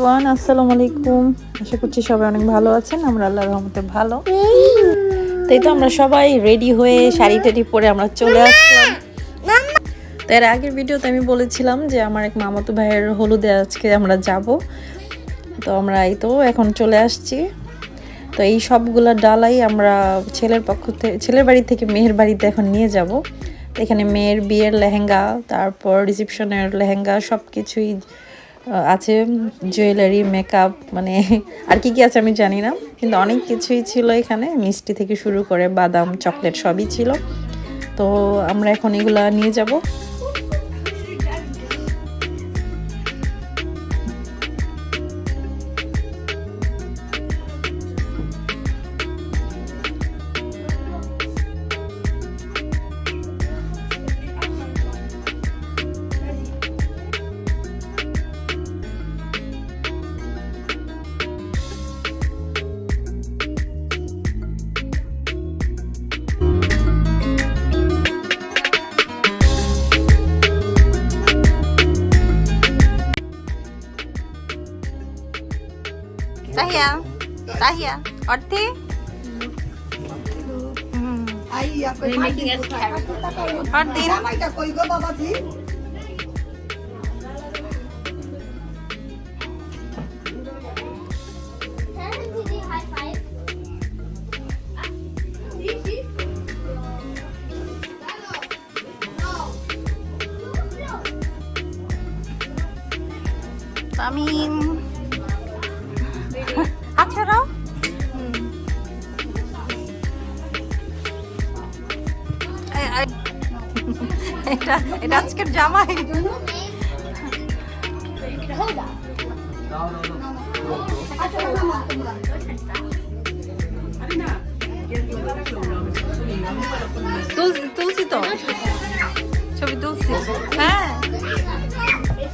Everyone আসসালামু আলাইকুম। আশা করছি সবাই অনেক ভালো আছেন আমরা আল্লাহর রহমতে ভালো। তাই তো আমরা সবাই রেডি হয়ে শাড়ি টাড়ি পরে আমরা চলে আসলাম। তো এর আগের ভিডিওতে আমি বলেছিলাম যে আমার এক মামাতো ভাইয়ের হলুদে আজকে আমরা যাব। তো আমরা এই তো এখন চলে আসছি। তো এই সবগুলা ডালাই আমরা ছেলের পক্ষ থেকে ছেলের বাড়ি থেকে মেয়ের বাড়িতে এখন নিয়ে যাব। এখানে মেয়ের বিয়ের লেহেঙ্গা তারপর রিসেপশনের লেহেঙ্গা সব কিছুই আছে জুয়েলারি মেকআপ মানে আর কি কি আছে আমি জানি না, কিন্তু অনেক কিছুই ছিল এখানে। মিষ্টি থেকে শুরু করে বাদাম, চকলেট সবই ছিল। তো আমরা এখন এগুলা নিয়ে যাব। Sayang. Sayang. Orti? They're making us carry. Orti? Tamim. এ- এ- এটা এটা আজকের জামাই। তুলসি তো। ছবি তুলসি। হ্যাঁ।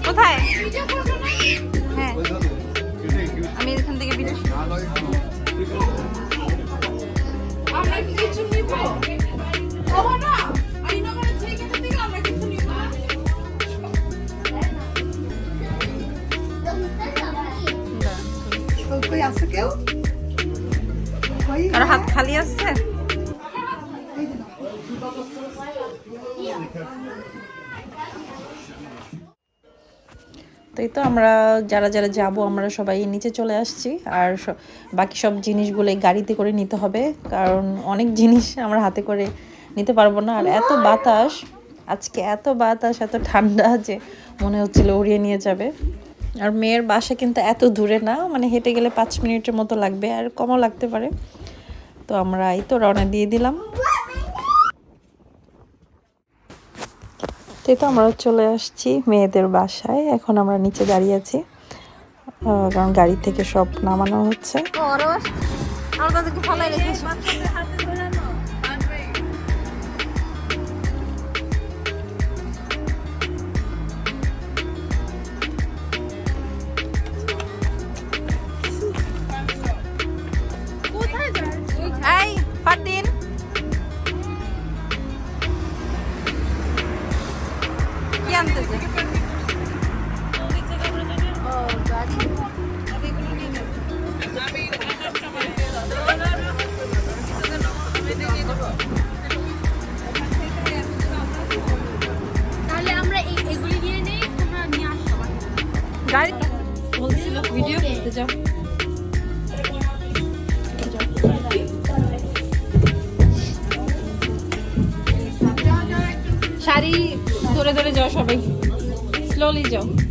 কোথায়? হ্যাঁ। আমি এখান থেকে আমরা কি কিছু নিব। তো এই তো আমরা যারা যারা যাব আমরা সবাই নিচে চলে আসছি। আর বাকি সব জিনিসগুলো গাড়িতে করে নিতে হবে। কারণ অনেক জিনিস আমরা হাতে করে নিতে পারব না। আর এত বাতাস, আজকে এত বাতাস, এত ঠান্ডা যে মনে হচ্ছিল উড়িয়ে নিয়ে যাবে। আর মেয়ের বাসা কিন্তু এত দূরে না মানে হেঁটে গেলে পাঁচ মিনিটের মতো লাগবে, আর কমও লাগতে পারে। তো আমরা এই তো রওনা দিয়ে দিলাম। তো তো আমরা চলে আসছি মেয়েদের বাসায়। এখন আমরা নিচে দাঁড়িয়ে আছি। কারণ গাড়ি থেকে সব নামানো হচ্ছে। ধরে ধরে যাও সবাই। স্লোলি যাও।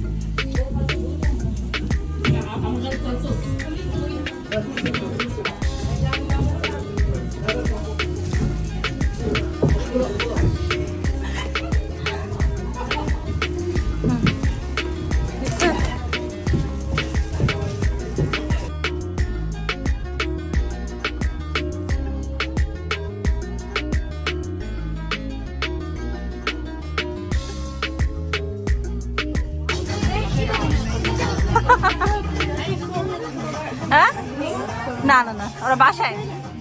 ওরা বাসায়?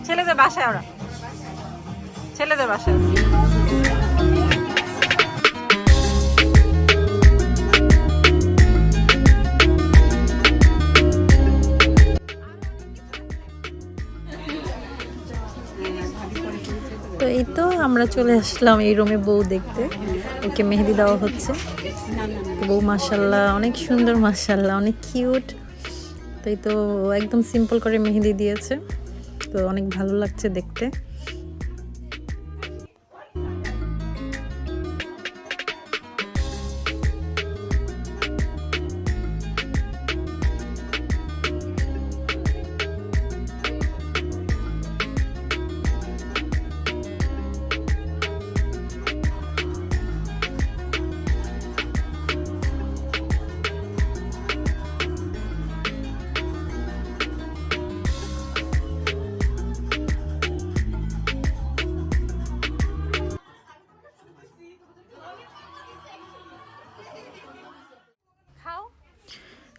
ছেলেদের বাসায় ওরা। ছেলেদের বাসায়। তো এই তো আমরা চলে আসলাম এই রুমে বউ দেখতে। ওকে মেহেদি দেওয়া হচ্ছে। বউ মাসাল্লাহ অনেক সুন্দর মাসাল্লাহ অনেক কিউট তো এই তো একদম সিম্পল করে মেহেদি দিয়েছে। তো অনেক ভালো লাগছে দেখতে।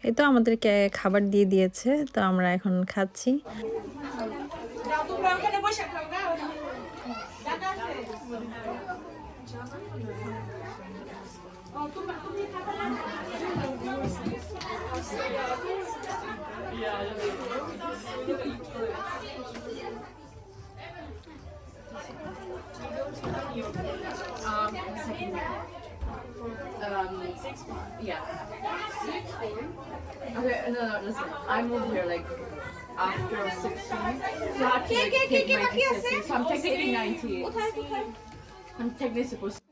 এই তো আমাদেরকে খাবার দিয়ে দিয়েছে তো আমরা এখন খাচ্ছি। যাও six, yeah. Six, Okay, no, no, listen. I moved here like after 16. So I have to like, take my DCSC. So I'm technically 19. I'm technically supposed to.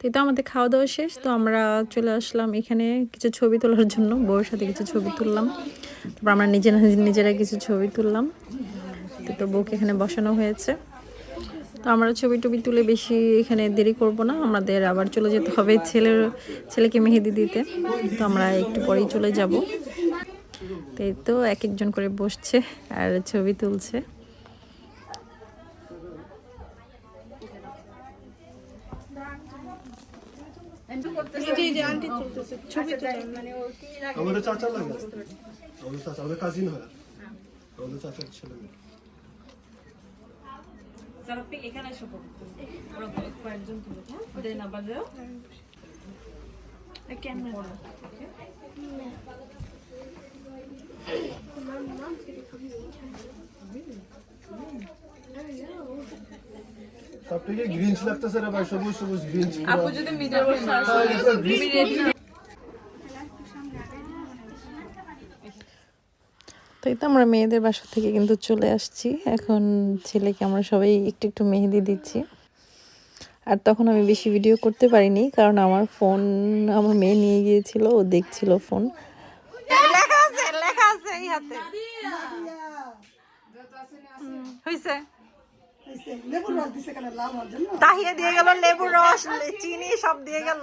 তো তো আমাদের খাওয়া দাওয়া শেষ তো আমরা চলে আসলাম এখানে কিছু ছবি তোলার জন্য বউয়ের সাথে কিছু ছবি তুললাম তারপর আমরা নিজেরা নিজেরা কিছু ছবি তুললাম তো তো বউকে এখানে বসানো হয়েছে তো আমরা ছবি টবি তুলে বেশি এখানে দেরি করব না। আমাদের আবার চলে যেতে হবে ছেলের ছেলেকে মেহেদি দিতে। তো আমরা একটু পরেই চলে যাব। তো এই তো এক একজন করে বসছে আর ছবি তুলছে। আমাদের চাচা লাগে। আমাদের চাচা আমাদের কাজিন হয়। আমাদের চাচার ছেলে মেয়ে। সব থেকে। গ্রিনস লাগতেছে রে ভাই সবুজ সবুজ গ্রিনস আপু যদি মিডে বসে আসে তো এই তো আমরা মেয়েদের বাসা থেকে কিন্তু চলে আসছি। এখন ছেলেকে আমরা সবাই একটু একটু মেহেদি দিচ্ছি। আর তখন আমি বেশি ভিডিও করতে পারিনি কারণ আমার ফোন আমার মেয়ে নিয়ে গিয়েছিল ও দেখছিল ফোন হয়েছে হয়েছে, লেবুর রস দিছে কেন লাল হওয়ার জন্য তাহিয়ে দিয়ে গেল লেবুর রস চিনি সব দিয়ে গেল।